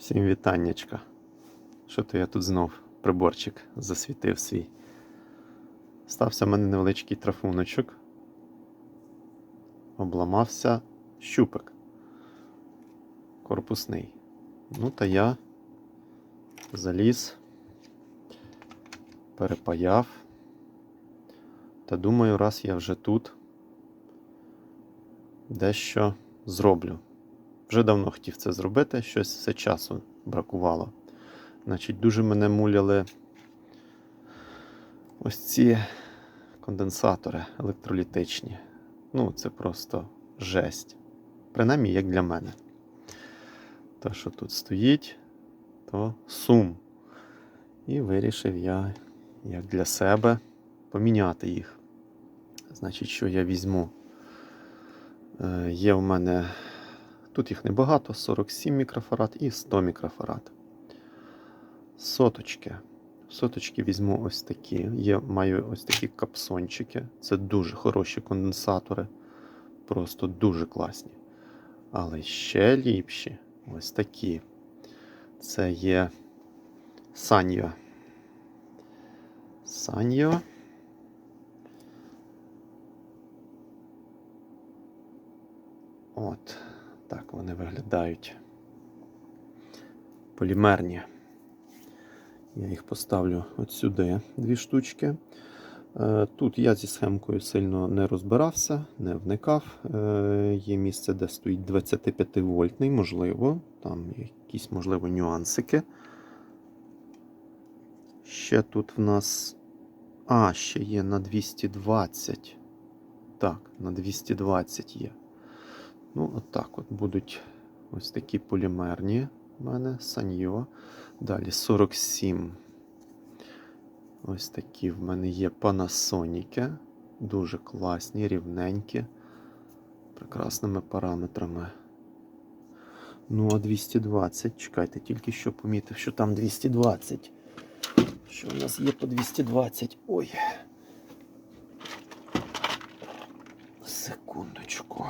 Всім вітаннячка. Що то я тут знов приборчик засвітив свій. Стався в мене невеличкий трафуночок. Обламався щупик. Корпусний. Ну та я заліз, перепаяв. Та думаю, раз я вже тут, дещо зроблю. Вже давно хотів це зробити, щось все часу бракувало. Значить, дуже мене муляли ось ці конденсатори електролітичні. Ну, це просто жесть. Принаймні, як для мене. Те, що тут стоїть, то сум. І вирішив я, як для себе, поміняти їх. Значить, що я візьму? Е, Є в мене Тут їх небагато, 47 мікрофарад і 100 мікрофарад. Соточки. Соточки візьму ось такі. Є, маю ось такі капсончики. Це дуже хороші конденсатори. Просто дуже класні. Але ще ліпші ось такі. Це є Саньо. Саньо. От. Так вони виглядають. Полімерні. Я їх поставлю от сюди, дві штучки. Е, Тут я зі схемкою сильно не розбирався, не вникав. Е, Є місце, де стоїть 25 вольтний, можливо. Там якісь, можливо, нюансики. Ще тут в нас. А, ще є на 220. Так, на 220 є. Ну, от так от будуть ось такі полімерні в мене саньо. Далі 47. Ось такі в мене є панасоніки. Дуже класні, рівненькі, прекрасними параметрами. Ну, а 220. Чекайте, тільки що помітив, що там 220. Що у нас є по 220? Ой. Секундочку.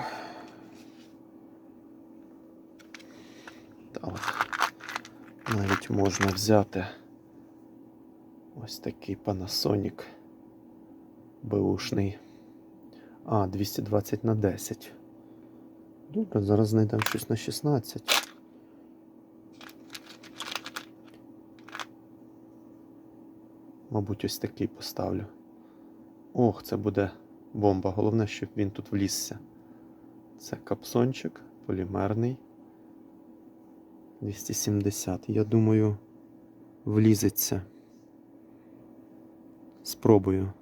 Та от навіть можна взяти ось такий Panasonic беушний. А, 220 на 10. Добре, зараз знайдемо щось на 16. Мабуть, ось такий поставлю. Ох, це буде бомба. Головне, щоб він тут влізся. Це капсончик полімерний. 270. Я думаю, влізеться. Спробую.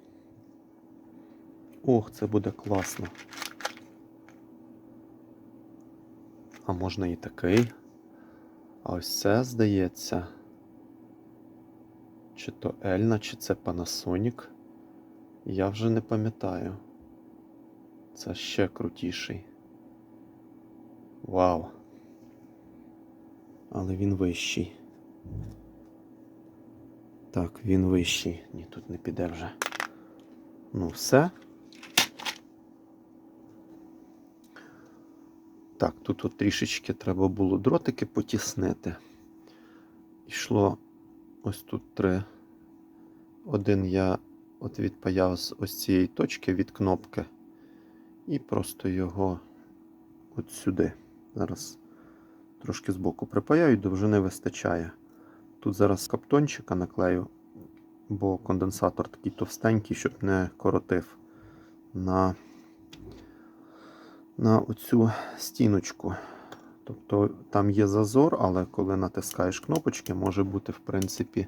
Ох, це буде класно. А можна і такий. А ось це, здається. Чи то Ельна, чи це Panasonic. Я вже не пам'ятаю. Це ще крутіший. Вау! Але він вищий. Так, він вищий. Ні, тут не піде вже. Ну, все. Так, тут от трішечки треба було дротики потіснити. Йшло ось тут три. Один я от відпаяв з ось цієї точки від кнопки. І просто його от сюди. Зараз Трошки збоку припаяю, довжини вистачає. Тут зараз каптончика наклею, бо конденсатор такий товстенький, щоб не коротив на на оцю стіночку. Тобто там є зазор, але коли натискаєш кнопочки, може бути, в принципі,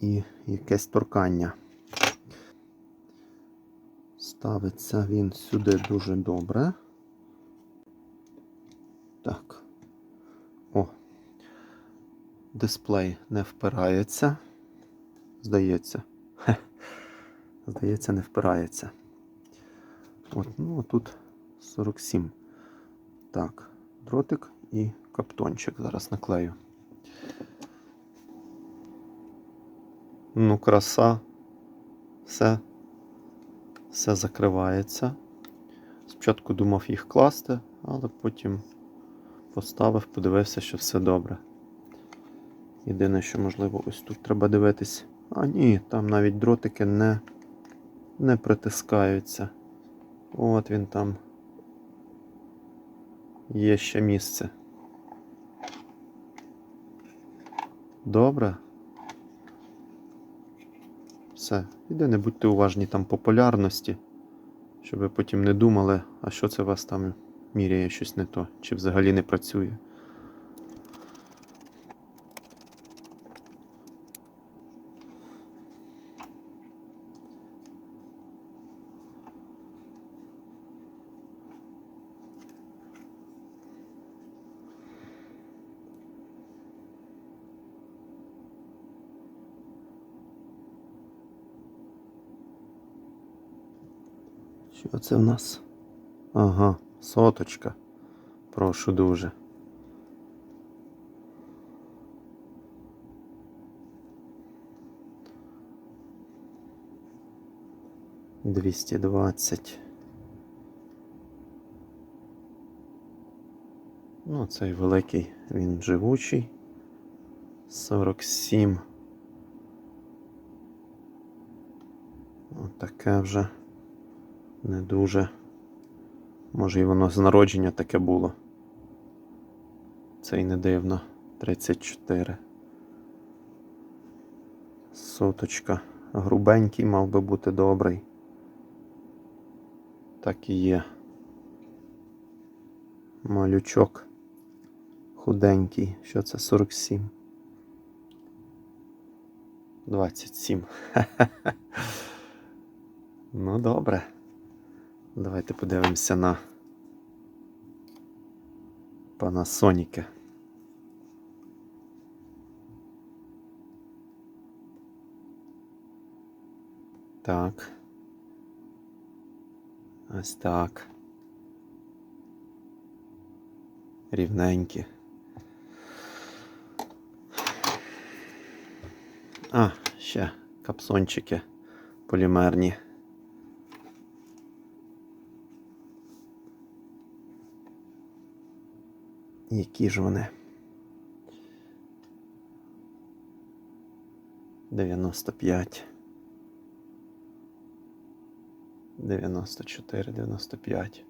і якесь торкання. Ставиться він сюди дуже добре. Так. О. Дисплей не впирається. Здається. Хе. Здається, не впирається. От, ну, тут 47. Так, дротик і каптончик зараз наклею. Ну, краса. Все. Все закривається. Спочатку думав їх класти, але потім поставив, подивився, що все добре. Єдине, що можливо ось тут треба дивитись. А ні, там навіть дротики не, не притискаються. От він там. Є ще місце. Добре. Все. Єдине, будьте уважні там по полярності, щоб ви потім не думали, а що це у вас там міряє щось не то, чи взагалі не працює. Що це в нас? Ага, соточка. Прошу дуже. Двісті двадцять. Ну, цей великий, він живучий. Сорок сім. Отаке вже не дуже. Може і воно з народження таке було. Це й не дивно. 34. Соточка. Грубенький мав би бути добрий. Так і є. Малючок. Худенький. Що це? 47. 27. Ну, добре. Давайте подивимося на Panasonic. Так. Ось так. Рівненькі. А, ще капсончики полімерні. Які ж вони? 95. 94, 95.